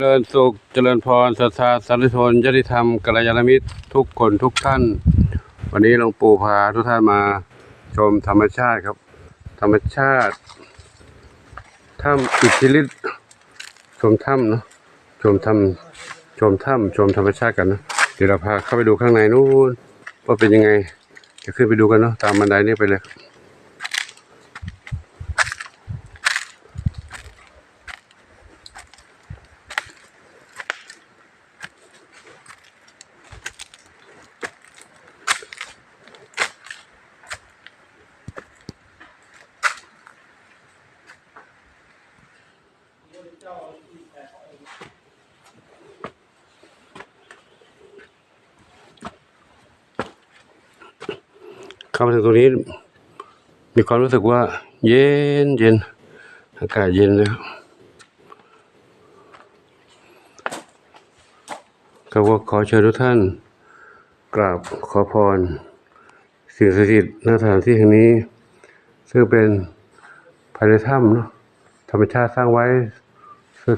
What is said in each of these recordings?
เจริญสุขเจริญพรศรัทธาสันติชนญาติธรรมกัลยาณมิตรทุกคนทุกท่าน วันนี้หลวงปู่พาทุกท่านมาชมธรรมชาติครับ ธรรมชาติถ้ำอิทธิฤทธิ์ชมถ้ำเนาะชมถ้ำชมถ้ำชมธรรมชาติกันนะเดี๋ยวเราพาเข้าไปดูข้างในนู้นว่าเป็นยังไง จะขึ้นไปดูกันเนาะตามบันไดนี้ไปเลย เข้ามาถึงตรงนี้ มีความรู้สึกว่า เย็นเย็นอากาศเย็นเลยครับก็ว่าขอเชิญทุกท่าน กราบขอพรสิ่งศักดิ์สิทธิ์ณสถานที่แห่งนี้ ซึ่งเป็นภายในถ้ำเนาะธรรมชาติสร้างไว้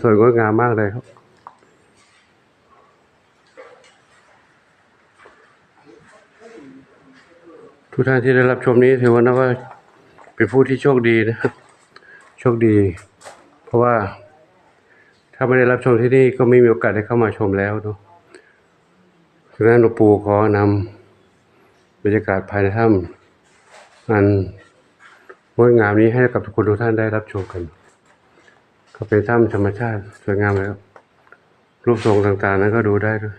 สวยๆงดงามมากเลยครับ ทุกท่านที่ได้รับชมนี้ถือว่านับว่าเป็นผู้ที่โชคดีนะครับโชคดี เพราะว่าถ้าไม่ได้รับชมที่นี่ก็ไม่มีโอกาสได้เข้ามาชมแล้วเนาะฉะนั้นหลวงปู่ขอนำบรรยากาศภายในถ้ำอันงดงามนี้ให้กับทุกคนทุกท่านได้รับชมกัน ก็เป็นถ้ำธรรมชาติสวยงามเลยครับรูปทรงต่างๆนั้นก็ดูได้ด้วย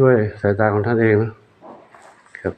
ด้วยสายตาของท่านเองนะครับ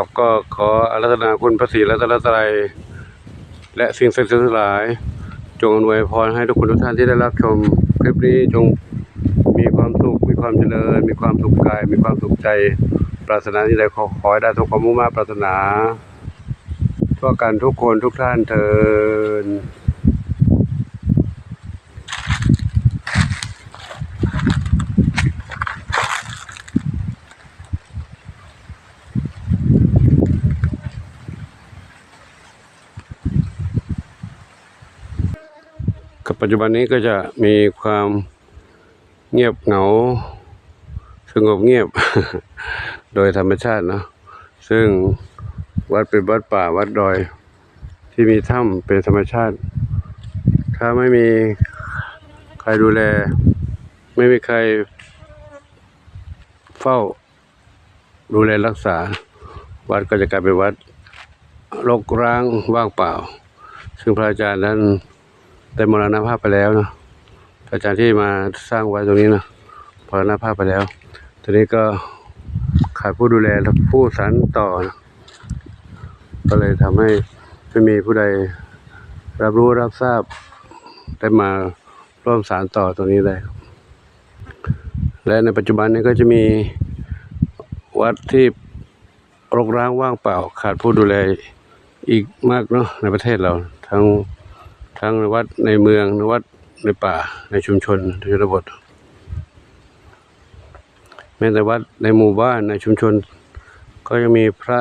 ครับก็ขออารัธนาคุณพระศรีรัตนตรัย และสิ่งศักดิ์สิทธิ์ทั้งหลาย จงอวยพรให้ทุกคนทุกท่านที่ได้รับชม คลิปนี้จงมีความสุขมีความเจริญ มีความสุขกาย มีความสุขใจ ปรารถนาที่ใดขอขอให้ได้ทุกความมุ่งมา่ปรารถนาทั่วกันทุกคนทุกท่านเถิด ปัจจุบันนี้ก็จะมีความเงียบเหงาสงบเงียบ โดยธรรมชาติเนาะซึ่งวัดเป็นวัดป่าวัดดอย ที่มีถ้ำเป็นธรรมชาติ ถ้าไม่มีใครดูแล ไม่มีใครเฝ้าดูแลรักษา วัดก็จะกลายเป็นวัดรกร้างว่างเปล่า ซึ่งพระอาจารย์นั้น ได้มรณภาพไปแล้วเนาะพระอาจารย์ที่มาสร้างไว้ตรงนี้เนาะมรณภาพไปแล้วทีนี้ก็ขาดผู้ดูแลผู้สานต่อนะก็เลยทำให้ไม่มีผู้ใดรับรู้รับทราบได้มาร่วมสารต่อตรงนี้ได้และในปัจจุบันนี้ก็จะมีวัดที่รกร้างว่างเปล่า ขาดผู้ดูแลอีกมากเนาะในประเทศเราทั้ง ทั้งในวัดในเมืองในวัดในป่าในชุมชนในชนบทแม้แต่วัดในหมู่บ้านในชุมชน ก็ยังมีพระ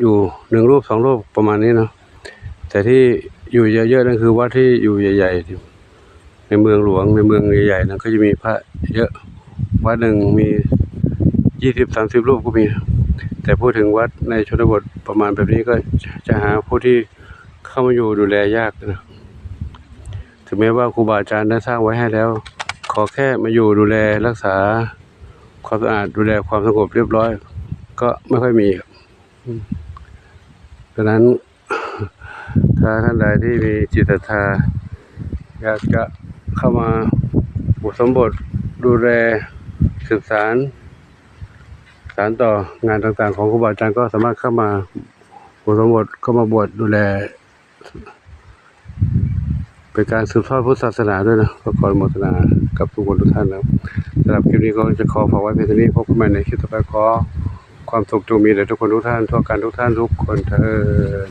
อยู่หนึ่งรูปสองรูปประมาณนี้เนาะแต่ที่อยู่เยอะๆนั่นคือวัดที่อยู่ใหญ่ๆในเมืองหลวงในเมืองใหญ่ๆนั้นก็จะมีพระเยอะวัดหนึ่งมียี่สิบสามสิบรูปก็มี แต่พูดถึงวัดในชนบทประมาณแบบนี้ก็จะหาผู้ที่เข้ามาอยู่ดูแลยากนะ ถึงแม้ว่าครูบาอาจารย์ได้สร้างไว้ให้แล้ว ขอแค่มาอยู่ดูแลรักษาความสะอาดดูแลความสงบเรียบร้อย ก็ไม่ค่อยมีครับดังนั้นถ้าท่านใดที่มีจิตศรัทธาอยากจะเข้ามาอุสมบทดูแลสืบสารสารต่องานต่างๆ ของครูบาอาจารย์ก็สามารถเข้ามาอุสมบทเข้ามาบวชดูแล เป็นการสืบทอดพุทธศาสนาด้วยนะก็ขออนุโมทนากับทุกคนทุกท่านนะสำหรับคลิปนี้ก็จะขอฝากไว้เพียงเท่านี้พบกันใหม่ในคลิปต่อไปขอความสุขจงมีแด่ทุกคนทุกท่านทั่วกันทุกท่านทุกคนเถิด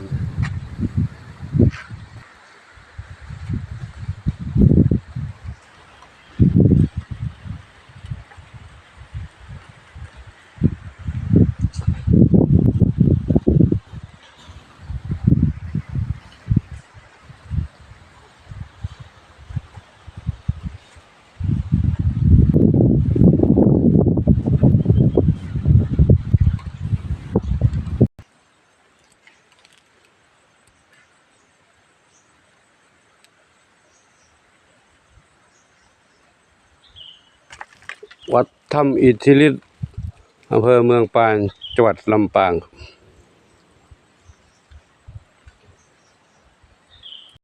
วัดถ้ำอิทธิฤทธิ์อำเภอเมืองปานจังหวัดลำปาง